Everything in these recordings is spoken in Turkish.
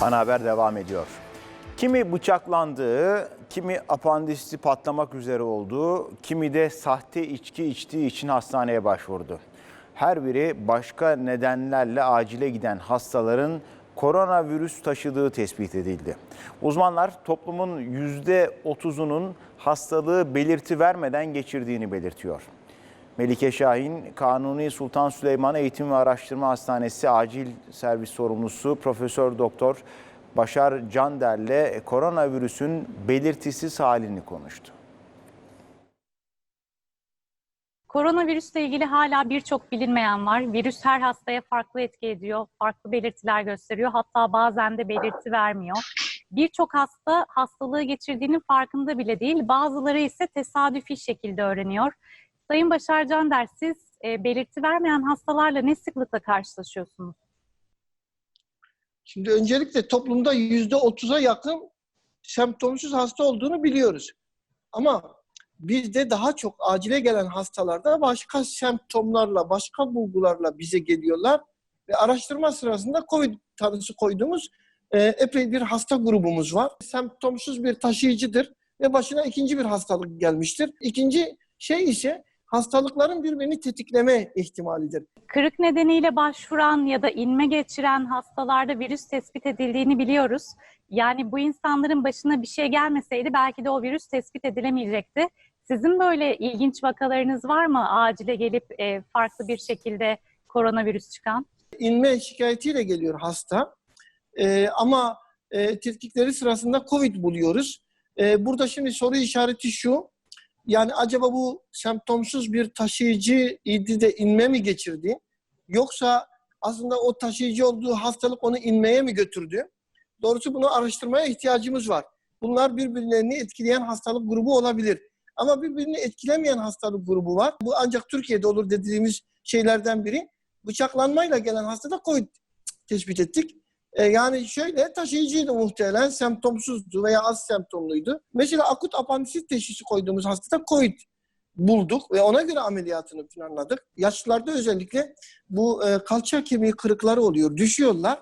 Ana haber devam ediyor. Kimi bıçaklandığı, kimi apandisiti patlamak üzere olduğu, kimi de sahte içki içtiği için hastaneye başvurdu. Her biri başka nedenlerle acile giden hastaların koronavirüs taşıdığı tespit edildi. Uzmanlar toplumun %30'unun hastalığı belirti vermeden geçirdiğini belirtiyor. Melike Şahin, Kanuni Sultan Süleyman Eğitim ve Araştırma Hastanesi Acil Servis Sorumlusu Profesör Doktor Başar Cander'le koronavirüsün belirtisiz halini konuştu. Koronavirüsle ilgili hala birçok bilinmeyen var. Virüs her hastaya farklı etki ediyor, farklı belirtiler gösteriyor. Hatta bazen de belirti vermiyor. Birçok hasta hastalığı geçirdiğinin farkında bile değil. Bazıları ise tesadüfi şekilde öğreniyor. Sayın Başar Cander, siz e, belirti vermeyen hastalarla ne sıklıkla karşılaşıyorsunuz? Şimdi öncelikle toplumda yüzde otuza yakın semptomsuz hasta olduğunu biliyoruz. Ama bizde daha çok acile gelen hastalarda başka semptomlarla, başka bulgularla bize geliyorlar. Ve araştırma sırasında COVID tanısı koyduğumuz e, epey bir hasta grubumuz var. Semptomsuz bir taşıyıcıdır ve başına ikinci bir hastalık gelmiştir. İkinci şey ise hastalıkların birbirini tetikleme ihtimalidir. Kırık nedeniyle başvuran ya da inme geçiren hastalarda virüs tespit edildiğini biliyoruz. Yani bu insanların başına bir şey gelmeseydi belki de o virüs tespit edilemeyecekti. Sizin böyle ilginç vakalarınız var mı? Acile gelip e, farklı bir şekilde koronavirüs çıkan? inme şikayetiyle geliyor hasta. Ee, ama e, tetkikleri sırasında COVID buluyoruz. Ee, burada şimdi soru işareti şu. Yani acaba bu semptomsuz bir taşıyıcı idi de inme mi geçirdi? Yoksa aslında o taşıyıcı olduğu hastalık onu inmeye mi götürdü? Doğrusu bunu araştırmaya ihtiyacımız var. Bunlar birbirlerini etkileyen hastalık grubu olabilir. Ama birbirini etkilemeyen hastalık grubu var. Bu ancak Türkiye'de olur dediğimiz şeylerden biri bıçaklanmayla gelen hastada COVID tespit ettik. E, yani şöyle taşıyıcıydı muhtemelen, semptomsuzdu veya az semptomluydu. Mesela akut apandisit teşhisi koyduğumuz hastada COVID bulduk ve ona göre ameliyatını planladık. Yaşlılarda özellikle bu e, kalça kemiği kırıkları oluyor, düşüyorlar.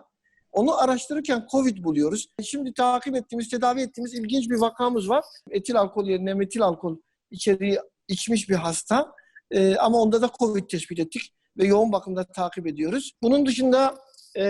Onu araştırırken COVID buluyoruz. Şimdi takip ettiğimiz, tedavi ettiğimiz ilginç bir vakamız var. Etil alkol yerine metil alkol içeriği içmiş bir hasta. E, ama onda da COVID tespit ettik ve yoğun bakımda takip ediyoruz. Bunun dışında e,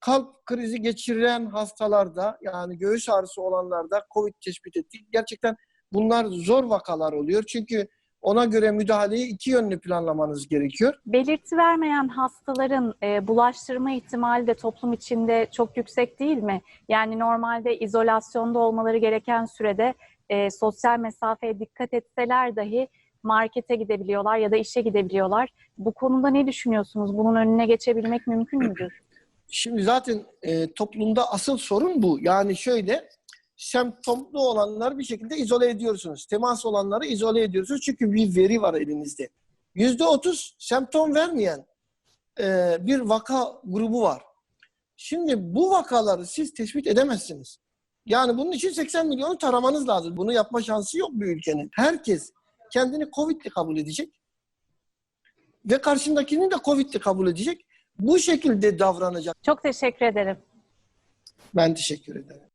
kalp krizi geçiren hastalarda yani göğüs ağrısı olanlarda COVID tespit ettik. Gerçekten bunlar zor vakalar oluyor. Çünkü ona göre müdahaleyi iki yönlü planlamanız gerekiyor. Belirti vermeyen hastaların e, bulaştırma ihtimali de toplum içinde çok yüksek değil mi? Yani normalde izolasyonda olmaları gereken sürede e, sosyal mesafeye dikkat etseler dahi markete gidebiliyorlar ya da işe gidebiliyorlar. Bu konuda ne düşünüyorsunuz? Bunun önüne geçebilmek mümkün müdür? Şimdi zaten e, toplumda asıl sorun bu. Yani şöyle semptomlu olanları bir şekilde izole ediyorsunuz. Temas olanları izole ediyorsunuz. Çünkü bir veri var elinizde. Yüzde otuz semptom vermeyen e, bir vaka grubu var. Şimdi bu vakaları siz tespit edemezsiniz. Yani bunun için 80 milyonu taramanız lazım. Bunu yapma şansı yok bir ülkenin. Herkes kendini Covid'li kabul edecek ve karşındakini de Covid'li kabul edecek. Bu şekilde davranacak. Çok teşekkür ederim. Ben teşekkür ederim.